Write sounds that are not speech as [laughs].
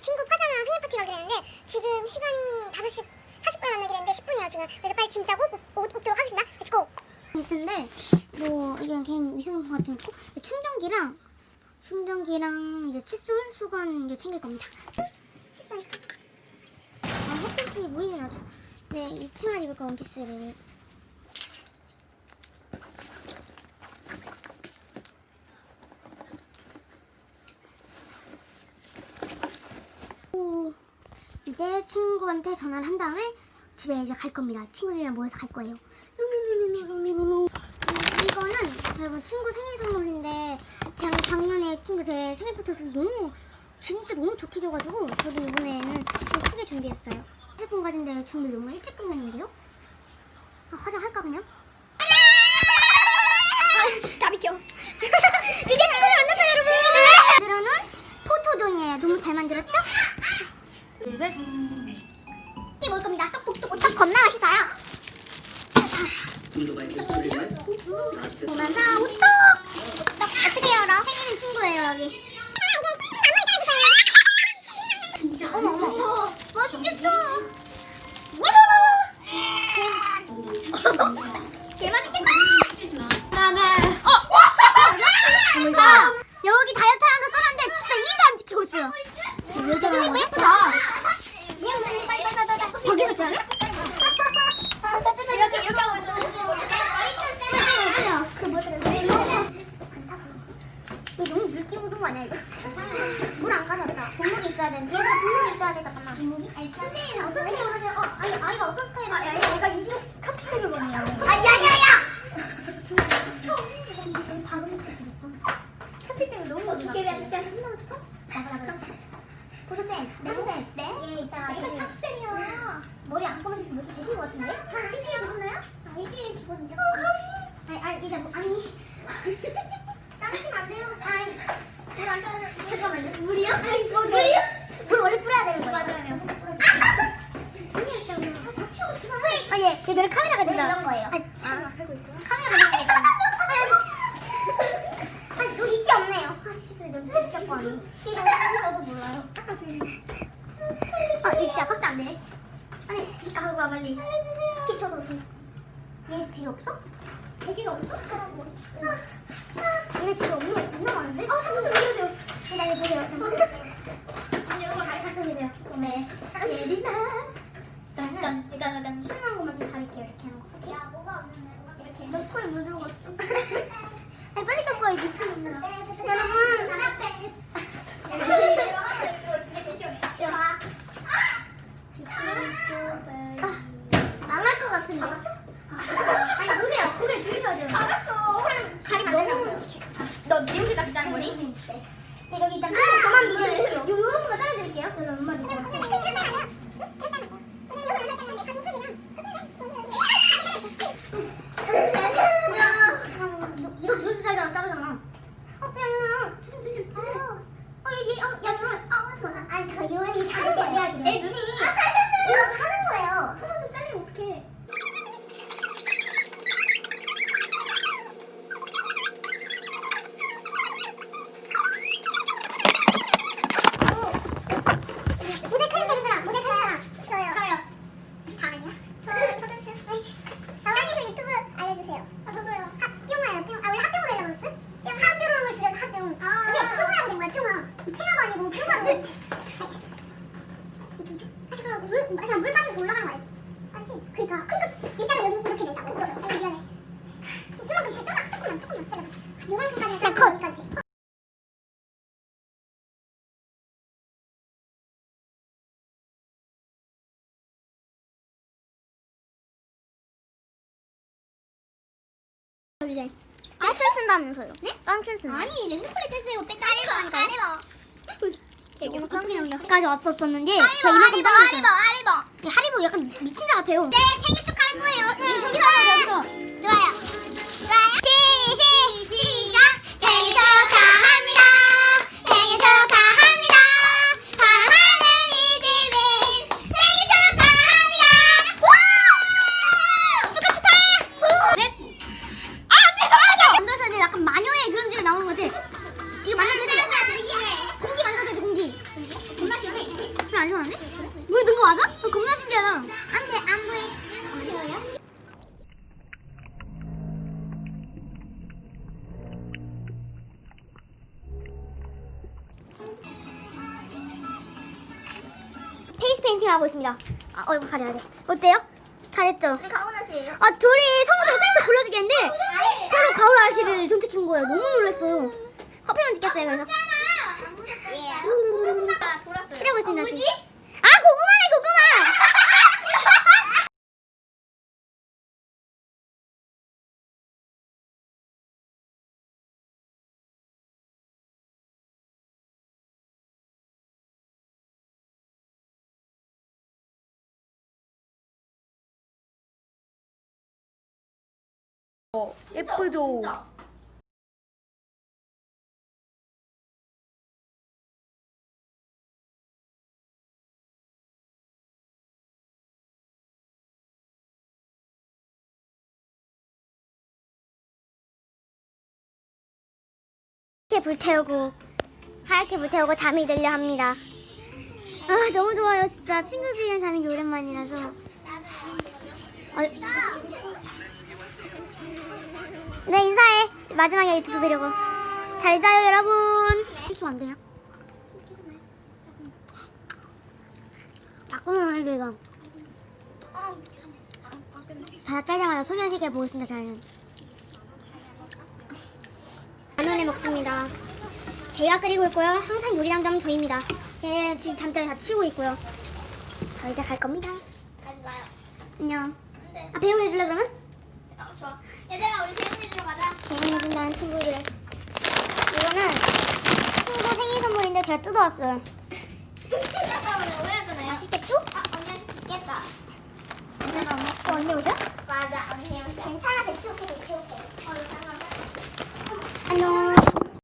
친구 파자마 생일 파티 가기로 했는데 지금 시간이 5시 40분에 만나기로 했는데 10분이에요 지금. 그래서 빨리 짐 싸고 옷 입도록 하겠습니다. 렛츠고 근데 뭐 이건 개인 위생용 같은 거? 충전기랑 충전기랑 이제 칫솔, 수건 이제 챙길 겁니다. 칫솔. 아, 햇빛이 보이진 않죠. 네, 이 치마 입을 거 원피스를 오, 이제 친구한테 전화를 한 다음에 집에 이제 갈 겁니다. 친구들이랑 모여서 갈 거예요. 이거는 여러분 친구 생일 선물인데 제가 작년에 친구 제 생일 파티에서 너무 진짜 너무 좋게 줘가지고 저도 이번에는 좀 크게 준비했어요. 10분 가진데 준비 너무 일찍 끝났는데요? 아, 화장할까 그냥? 보면서 우떡! 우떡 어떻게 열어? 생일은 친구예요 여기. 어머 어머 맛있겠다. 개 맛있겠다. 나는 어. 나 여기 다이어트 하는 거 써놨는데 진짜 1도 안 지키고 있어요. 거야? 예쁘다. 거기서 줘야 돼? 이렇게 이렇게 하고 있어. 그 이거 너무 물기 묻은 거 아니야 이거? 물 안 가져왔다. 분무기 있어야 되는데. 얘가 분무기 있어야 돼 잠깐만. 분무기? 아니 선생님 어떤 스타일로 하세요? 어 아니 아이가 어떤 스타일로? 아 얘가 이거 커피색을 먹네요. 아야야야! 처음 바로 밑에 들었어. 커피색을 너무 어떻게 해야 진짜 한번 싶어? 맞아 맞아. 보조쌤, 네보쌤, 네? 예, 이따 이거 샤프쌤이요. 머리 안 감으시고 벌써 되신 것 같은데? 한 일주일 되셨나요? 아, 일주일 기본이죠. 어, 감이. 아니, 아니, 이제 뭐, 아니. [laughs] 짜시면 안 돼요. 아니, 물안 짜요. 잠깐만요. 물이요? 아니, 뭐, 물이요? 물 원래 뿌려야 되는 거예요. 맞아요. 조용히 하시자고요. 다 치우고 있어. 아, 예. 얘들은 카메라가 된다. 이런 거예요. 아니, 아, 살고 있고요. 카메라가 된다. 아니, 저 이씨 없네요. 아, 씨, 그래, 너무 웃겼고, 아니. 이거 저도 몰라요. 아까 좀. 아, 이 진짜 확대 안 되네. 아니, 비 가고 와, 빨리. 비 쳐도 얘비 없어? 배기가 없어? 사람 얘네 집에 없는 거 존나 많은데? 아, 상품 올려줘. 나 이거 보세요. 아니, 이거 가게 가져오세요. 네. 예린아. 일단은, 일단은, 희한한 것만 좀 가릴게요. 이렇게 하는 거. 야, 뭐가 없는데? 이렇게. 너 코에 물 들어갔어. [laughs] 아니, 빨리 닦아, 이 미친놈아. 여러분. 망할 것 같은데. 아니 그래요. 그래 죽여야 돼요. 알았어. 가리면 너무 너 미용실 가서 짜는 거니? 네, 여기 일단 저만 믿어주세요. 요 요런 거만 잘라드릴게요. 여기 엄마 이거 두루스 살잖아 따르잖아. 어, 야, 야, 야, 조심, 조심, 조심. 어, 얘, 얘, 어, 야, 잠깐, 아, 하지 마. 아니, 저 이거 이거 하는 거예요. 내 눈이 이거 하는 거예요. 속눈썹 잘리면 어떡해. 모델 크림 되는 사람 모델 크림 사람 저요 저요 다음이야? 저도 저도 주세요 나원이도 유튜브 알려주세요 아 저도요 합병아요 병. 아 원래 합병으로 하려고 했거든? 병 합병을 줄여서 합병 근데 평화라고 된 거야 평화 평화가 아니고 평화로 아 잠깐만 물, 아 잠깐 물 빠지면 올라가는 거 알지? 알지? 그니까 그니까 일자가 여기 이렇게 그래서 여기 미안해 이만큼 진짜 조금만 조금만 조금만 요만큼까지 나 컷! 여기까지 깡춤 춘다면서요? 네? 깡춤 춘다. 아니 랜드 플레이 댄스요. 뺀 아리버 아리버. 막 그렇게 나까지 왔었었는데 저 이만큼 하리버 따라했어요. 하리버. 이 하리보 약간 미친 자 같아요. 네 생일 축하할 거예요. 여기서 좋아요. 좋아요. 시, 페이스 페인팅 하고 있습니다. 아, 얼굴 가려야 돼. 어때요? 잘했죠? 우리 가훈 아씨예요. 아, 둘이 서로 살짝 골라주기 했는데 서로 가을 아씨를 선택한 거예요. 너무 놀랐어요. 커플만 찍겠어요, 그래서. 아, 돌았어요. 칠하고 있습니다, 지금. 아, 고 예쁘죠? 이렇게 불태우고 하얗게 불태우고 잠이 들려 합니다. 아 너무 좋아요 진짜 친구들이랑 자는 게 오랜만이라서. 얼... 네 인사해 마지막에 유튜브 보려고. 잘 자요 여러분. 1초 안 돼요? 바꾸면 안 돼요. 다 깔자마자 소년시계 보고 있습니다 저는. 라면에 먹습니다. 제가 끓이고 있고요. 항상 요리 담당 저입니다. 얘 지금 잠자리 다 치우고 있고요. 저 이제 갈 겁니다. 가지 마요. 안녕. 안돼. 아 배웅 해 줄래 그러면? 어, 좋아. 얘들아 우리 세훈이로 가자. 배웅 해 준다는 친구들. 이거는 친구 생일 선물인데 제가 뜯어왔어요. [laughs] 맛있겠죠? 아 언니 죽겠다. 어 언니 오죠? 맞아 언니 괜찮아 대치올게 대치올게.